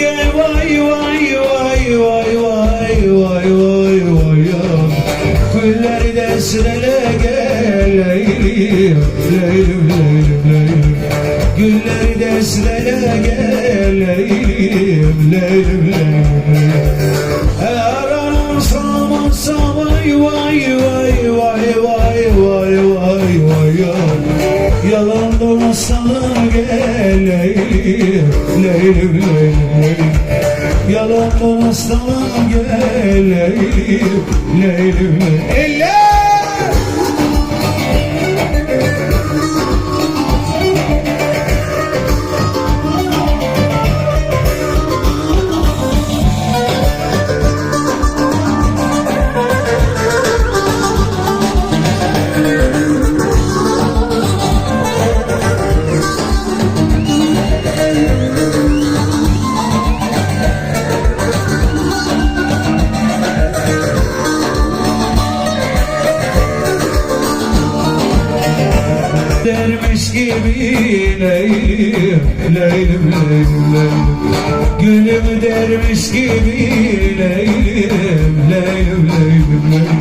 gel vay vay vay vay vay vay vay vay Güllerde sürele gel leylim leylim leylim leylim Güllerde sürele gel leylim leylim leylim leylim Leylim, leylim, leylim, Yalandan aslanım gel Leylim, leylim, leylim Dermiş gibi Leylim, Leylim, Leylim, Gülüm dermiş gibi Leylim, Leylim, Leylim, Leylim.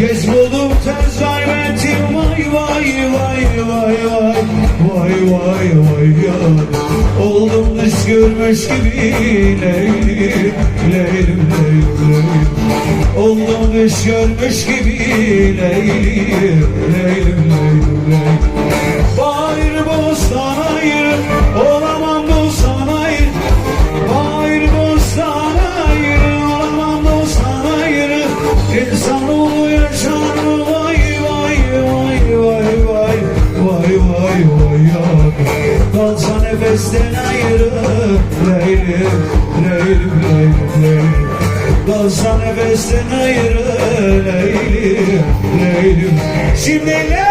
Geç buldum tez gayretim vay vay vay vay vay. Vay vay vay ya Oldum dış görmüş gibi Leylim, Leylim, Leylim, Leylim. Oldum dış görmüş gibi Leylim, Leylim, Leylim, Leylim nefesten ayrı Leylim, leylim, leylim, leylim Kalsa nefesten ayrı Leylim, leylim Şimdi ne?